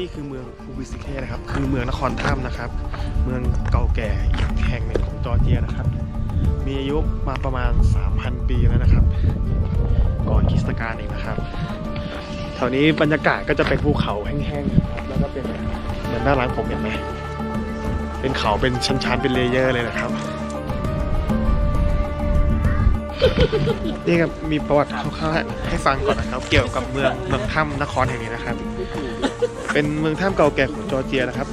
นี่คือเมืองอูบิสเคนะครับ คือเมืองนครถ้ำนะครับ เมืองเก่าแก่อีกแห่งหนึ่งของจอร์เจียนะครับ มีอายุมาประมาณ 3,000 ปีแล้วนะครับ ก่อนคริสตกาลเองนะครับแถวนี้บรรยากาศก็จะเป็นภูเขาแห้งๆนะครับแล้วก็เป็นเหมือนด้านหลังผมเห็นไหมเป็นเขาเป็นชั้นๆเป็นเลเยอร์เลยนะครับนี่ครับมีประวัติคร่าวๆให้ฟังก่อนนะครับ เกี่ยวกับเมืองเมืองถ้ำนครแห่งนี้นะครับ เป็นเมืองถ้ำเก่าแก่ของจอร์เจียนะครับ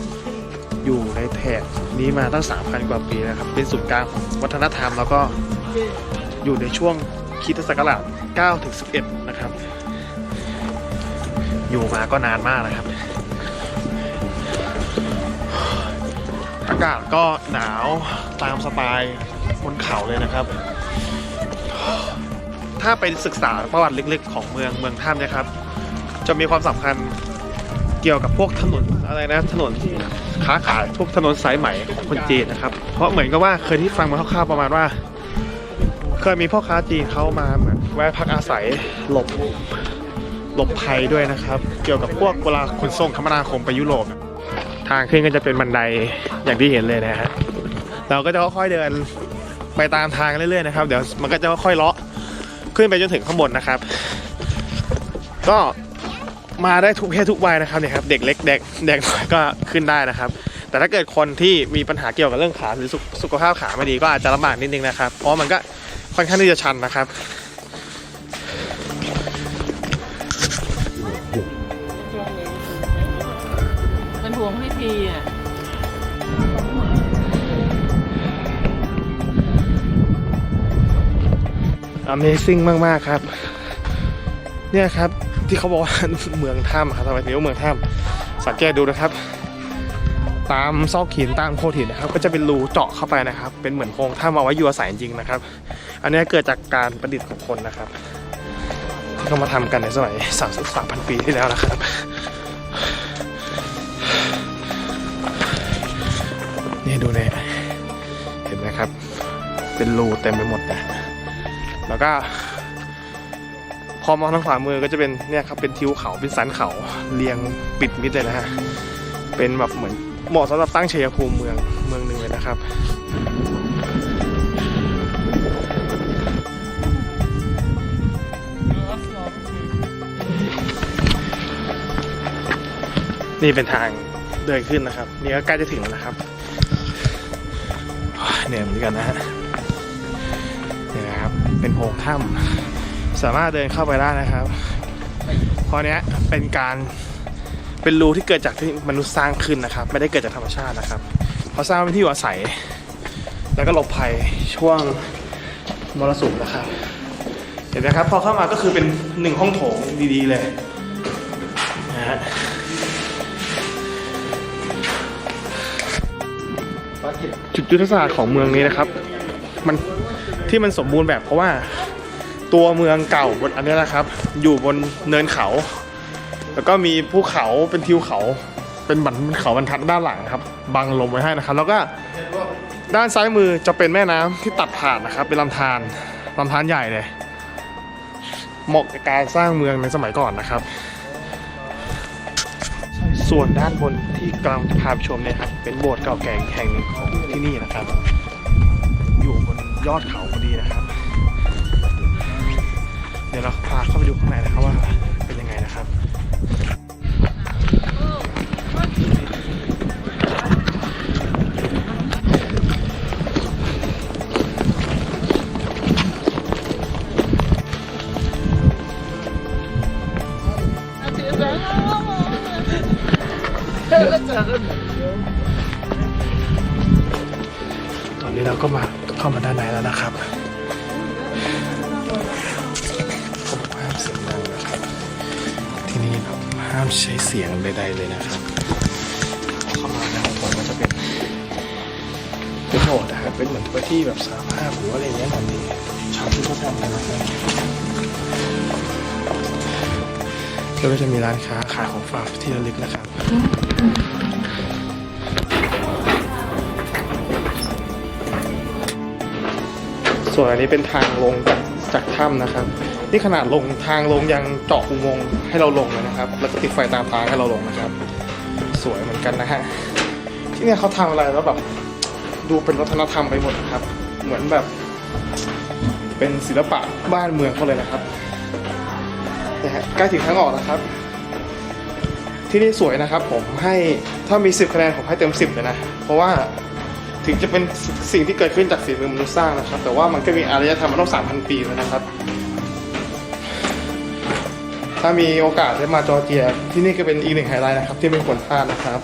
อยู่ในแถบนี้มาตั้ง 3,000 กว่าปีนะครับ เป็นศูนย์กลางของวัฒนธรรมแล้วก็อยู่ในช่วงคริสตศักราช9ถึง11 นะครับ อยู่มาก็นานมากนะครับ อากาศก็หนาวตามสไตล์บนเขาเลยนะครับ ถ้าไปศึกษาประวัติเล็กๆ ของเมืองเมืองถ้ำเนะครับ จะมีความสำคัญ เกี่ยวกับพวกถนนอะไรนะถนนค้าขายพวกถนนสายไหมของคนจีนนะครับ เพราะเหมือนกับว่าเคยที่ฟังมาคร่าวๆประมาณว่า เคยมีพ่อค้าจีนเขามาเหมือนแวะพักอาศัยหลบหลบภัยด้วยนะครับ เกี่ยวกับพวกเวลาขนส่งคมนาคมไปยุโรปทางขึ้นก็จะเป็นบันไดอย่างที่เห็นเลยนะฮะเราก็จะค่อยๆเดินไปตามทางเรื่อยๆนะครับ เดี๋ยวมันก็จะค่อยๆเลาะขึ้นไปจนถึงข้างบนนะครับ ก็ มาได้ทุกเพศทุกวัยนะครับเนี่ยครับเด็กเล็กเด็กเด็กน้อยก็ขึ้นได้นะครับ แต่ถ้าเกิดคนที่มีปัญหาเกี่ยวกับเรื่องขาหรือสุขสุขภาพขาไม่ดีก็อาจจะลำบากนิดนึงนะครับ เพราะว่ามันก็ค่อนข้างที่จะชันนะครับมันห่วงไม่ทีอะ Amazing มาก ๆ ครับ เนี่ยครับ ที่เขาบอกว่าเมืองถ้ำครับทำไมถึงเรียกว่าเมืองถ้ำสังเกตดูนะครับ ตามซอกหินตามโขดหินนะครับ ก็จะเป็นรูเจาะเข้าไปนะครับ เป็นเหมือนโพรงถ้ำเอาไว้อยู่อาศัยจริงนะครับ อันนี้เกิดจากการประดิษฐ์ของคนนะครับที่เขามาทำกันในสมัย3 3 0 0 ปีที่แล้วนะครับนี่ดูเลยเห็นไหมครับ เป็นรูเต็มไปหมดนะแล้วก็ อมองทางขวามือก็จะเป็นเนี่ยครับเป็นทิวเขาเป็นสันเขาเรียงปิดมิดเลยนะฮะเป็นแบบเหมือนเหมาะสำหรับตั้งชัยภูมิเมืองเมืองหนึ่งเลยนะครับนี่เป็นทางเดินขึ้นนะครับ นี่ก็ใกล้จะถึงแล้วนะครับเหนื่อยเหมือนกันนะฮะนี่นะครับเป็นโพรงถ้ำ สามารถเดินเข้าไปได้นะครับเพราะเนี้ยเป็นการเป็นรูที่เกิดจากที่มนุษย์สร้างขึ้นนะครับ ไม่ได้เกิดจากธรรมชาตินะครับเขาสร้างเป็นที่อยู่อาศัย แล้วก็หลบภัยช่วงมรสุมนะครับ เห็นไหมครับ พอเข้ามาก็คือเป็นหนึ่งห้องโถงดีๆเลยนะฮะจุดยุทธศาสตร์ของเมืองนี้นะครับ มันที่มันสมบูรณ์แบบเพราะว่า ตัวเมืองเก่าบนอันนี้นะครับ อยู่บนเนินเขา แล้วก็มีภูเขาเป็นทิวเขา เป็นบันเขาบรรทัดด้านหลังครับ บังลมไว้ให้นะครับ แล้วก็ด้านซ้ายมือจะเป็นแม่น้ำที่ตัดผ่านนะครับ เป็นลำธารลำธารใหญ่เลยเหมาะกับการสร้างเมืองในสมัยก่อนนะครับ ส่วนด้านบนที่กำลังจะพาไปชมเนี่ยครับ เป็นโบสถ์เก่าแก่แห่งหนึ่งของที่นี่นะครับ อยู่บนยอดเขาพอดีนะครับ ดี๋ยวเราพาเข้าไปดูข้างในนะครับว่าเป็นยังไงนะครับตอนนี้เราก็มาเข้ามาด้านในแล้วนะครับ ห้ามใช้เสียงใดๆเลยนะครับเข้ามานะครับผมก็จะเป็นเป็นโบสถ์นะครับเป็นเหมือนตัวที่แบบสาภาพหรือว่าอะไรเงี้ยเหมือนมีชาวที่เขาทำกันนะครับแล้วก็จะมีร้านค้าขายของฝากที่ระลึกนะครับส่วนอันนี้เป็นทางลงจากจากถ้ำนะครับ นี่ขนาดลงทางลงยังเจาะอุโมงค์ให้เราลงเลยนะครับ แล้วก็ติดไฟตามทางให้เราลงนะครับ สวยเหมือนกันนะฮะที่เนี่ยเขาทำอะไรแล้วแบบดูเป็นวัฒนธรรมไปหมดนะครับ เหมือนแบบ เป็นศิลปะบ้านเมืองเขาเลยนะครับนะฮะใกล้ถึงทางออกแล้วครับ ที่นี่สวยนะครับ ผมให้ถ้ามี 10คะแนนผมให้เต็ม 10เลยนะ เพราะว่าถึงจะเป็นสิ่งที่เกิดขึ้นจากฝีมือมนุษย์สร้างนะครับ แต่ว่ามันก็มีอารยธรรมมาต้อง3,000 ปีแล้วนะครับ ถ้ามีโอกาสได้มาจอร์เจีย ที่นี่ก็เป็นอีกหนึ่งไฮไลท์นะครับ ที่ไม่ควรพลาดนะครับ